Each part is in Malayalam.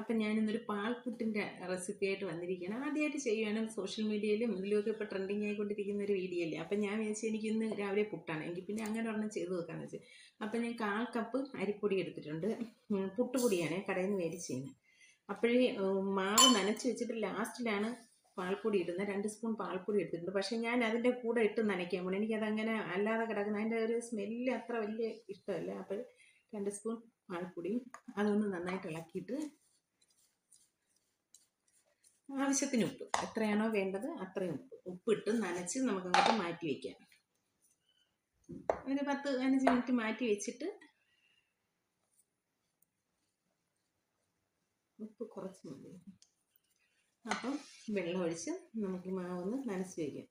അപ്പം ഞാനിന്നൊരു പാൽപുട്ടിന്റെ റെസിപ്പി ആയിട്ട് വന്നിരിക്കുകയാണ്. ആദ്യമായിട്ട് ചെയ്യുകയാണ് സോഷ്യൽ മീഡിയയിലും ഇതിലൊക്കെ ഇപ്പോൾ ട്രെൻഡിങ് ആയിക്കൊണ്ടിരിക്കുന്ന ഒരു വീഡിയോ അല്ലേ? അപ്പം ഞാൻ വിചാരിച്ചു എനിക്ക് ഇന്ന് രാവിലെ പുട്ടാണ്. എങ്കിൽ പിന്നെ അങ്ങനെ ഒരെണ്ണം ചെയ്ത് വെക്കാമെന്ന് വെച്ച്. അപ്പം ഞാൻ കാൽ കപ്പ് അരിപ്പൊടി എടുത്തിട്ടുണ്ട്. പുട്ടുപൊടിയാണ് കടയിൽ നിന്ന് മേടിച്ചിരുന്നത്. അപ്പോഴേ മാവ് നനച്ച് വെച്ചിട്ട് ലാസ്റ്റിലാണ് പാൽപ്പൊടി ഇടുന്നത്. രണ്ട് സ്പൂൺ പാൽപ്പൊടി എടുത്തിട്ടുണ്ട്. പക്ഷേ ഞാൻ അതിന്റെ കൂടെ ഇട്ട് നനയ്ക്കാൻ പോകണം എനിക്കതങ്ങനെ അല്ലാതെ കിടക്കുന്ന അതിന്റെ ഒരു സ്മെല്ല് അത്ര വലിയ ഇഷ്ടമല്ല. അപ്പോൾ രണ്ട് സ്പൂൺ പാൽപ്പൊടിയും അതൊന്ന് നന്നായിട്ട് ഇളക്കിയിട്ട് ആവശ്യത്തിന് ഉപ്പ്. എത്രയാണോ വേണ്ടത് അത്രയും ഉപ്പ്. ഉപ്പിട്ട് നനച്ച് നമുക്ക് അങ്ങോട്ട് മാറ്റി വയ്ക്കാം ഒരു പത്ത് പതിനഞ്ച് മിനിറ്റ് മാറ്റി വെച്ചിട്ട് ഉപ്പ് കുറച്ച് മതി. അപ്പം വെള്ളം ഒഴിച്ച് നമുക്ക് മാവൊന്ന് നനച്ച് വയ്ക്കാം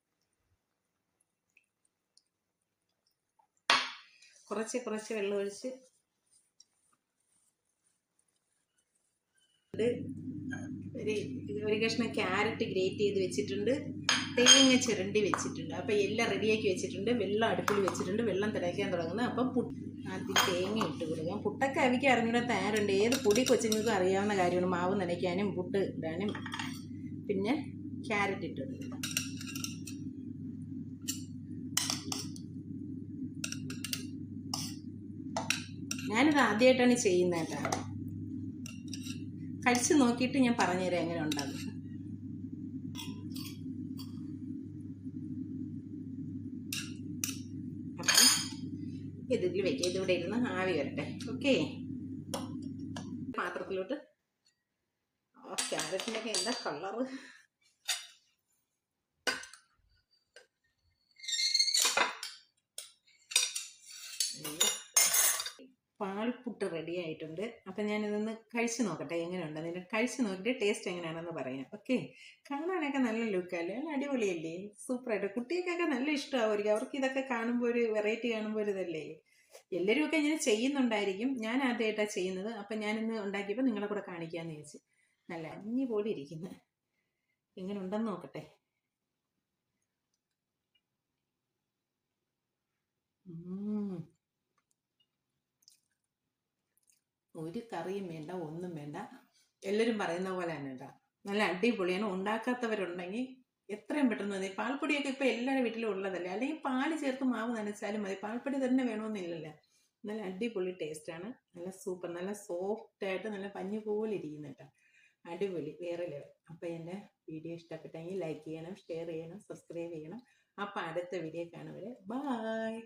കുറച്ച് കുറച്ച് വെള്ളം ഒഴിച്ച് ഒരു ഒരു കഷ്ണം ക്യാരറ്റ് ഗ്രേറ്റ് ചെയ്ത് വെച്ചിട്ടുണ്ട്. തേങ്ങ ചിരണ്ടി വെച്ചിട്ടുണ്ട്. അപ്പം എല്ലാം റെഡിയാക്കി വെച്ചിട്ടുണ്ട്. വെള്ളം അടുപ്പിൽ വെച്ചിട്ടുണ്ട്. വെള്ളം തിളയ്ക്കാൻ തുടങ്ങുന്നത് അപ്പം പുട്ട് ആദ്യം തേങ്ങ ഇട്ട് കൊടുക്കാം. പുട്ടൊക്കെ അവയ്ക്ക് അറിഞ്ഞൂടെ തയ്യാറുണ്ട്. ഏത് പൊടി കൊച്ചുങ്ങൾക്കും അറിയാവുന്ന കാര്യമാണ്. മാവ് നനയ്ക്കാനും പുട്ട് ഇടാനും. പിന്നെ ക്യാരറ്റ് ഇട്ട് കൊടുക്കുക ഞാനിത് ആദ്യമായിട്ടാണ് ചെയ്യുന്നത് കേട്ടോ. കഴിച്ച് നോക്കിയിട്ട് ഞാൻ പറഞ്ഞുതരാം എങ്ങനെ ഉണ്ടാകും. ഇതിൽ വെക്കുക ഇതിവിടെ ഇരുന്ന് ആവി വരട്ടെ. ഓക്കെ. പാത്രത്തിലോട്ട്. ഓക്കെ ഒക്കെ എന്താ കളറ് പാൽപ്പുട്ട് റെഡി ആയിട്ടുണ്ട്. അപ്പം ഞാനിതൊന്ന് കഴിച്ച് നോക്കട്ടെ എങ്ങനെയുണ്ട്? അതിന്റെ കഴിച്ച് നോക്കിയിട്ട് ടേസ്റ്റ് എങ്ങനെയാണെന്ന് പറയാം. ഓക്കെ കാണാനൊക്കെ നല്ല ലുക്കല്ലേ നല്ല അടിപൊളിയല്ലേ? സൂപ്പറായിട്ട് കുട്ടികൾക്കൊക്കെ നല്ല ഇഷ്ടമാവുമായിരിക്കും. അവർക്ക് ഇതൊക്കെ കാണുമ്പോൾ ഒരു വെറൈറ്റി കാണുമ്പോൾ ഒരു ഇതല്ലേ? എല്ലാവരും ഒക്കെ ഇങ്ങനെ ചെയ്യുന്നുണ്ടായിരിക്കും. ഞാൻ ആദ്യമായിട്ടാണ് ചെയ്യുന്നത്. അപ്പം ഞാനിന്ന് ഉണ്ടാക്കിയപ്പോൾ നിങ്ങളെ കൂടെ കാണിക്കാമെന്ന് ചോദിച്ചു നല്ല അഞ്ഞി പോലെ ഇരിക്കുന്നു. എങ്ങനെ ഉണ്ടെന്ന് നോക്കട്ടെ. ഉം. ഒരു കറിയും വേണ്ട ഒന്നും വേണ്ട. എല്ലാവരും പറയുന്ന പോലെ തന്നെ കേട്ടോ നല്ല അടിപൊളിയാണ്. ഉണ്ടാക്കാത്തവരുണ്ടെങ്കിൽ എത്രയും പെട്ടെന്ന് മതി. പാൽപ്പൊടിയൊക്കെ ഇപ്പോൾ എല്ലാവരുടെ വീട്ടിലും ഉള്ളതല്ലേ? അല്ലെങ്കിൽ പാൽ ചേർത്ത് മാവ് നനച്ചാലും മതി. പാൽപ്പൊടി തന്നെ വേണമെന്നില്ലല്ലോ. നല്ല അടിപൊളി ടേസ്റ്റാണ് നല്ല സൂപ്പർ നല്ല സോഫ്റ്റ് ആയിട്ട് നല്ല പഞ്ഞു പോലെ ഇരിക്കുന്ന കേട്ടോ അടിപൊളി വേറെ ലെവൽ അപ്പോൾ എന്റെ വീഡിയോ ഇഷ്ടപ്പെട്ടെങ്കിൽ ലൈക്ക് ചെയ്യണം ഷെയർ ചെയ്യണം സബ്സ്ക്രൈബ് ചെയ്യണം. അപ്പോൾ അടുത്ത വീഡിയോ കാണുവരെ. ബായ്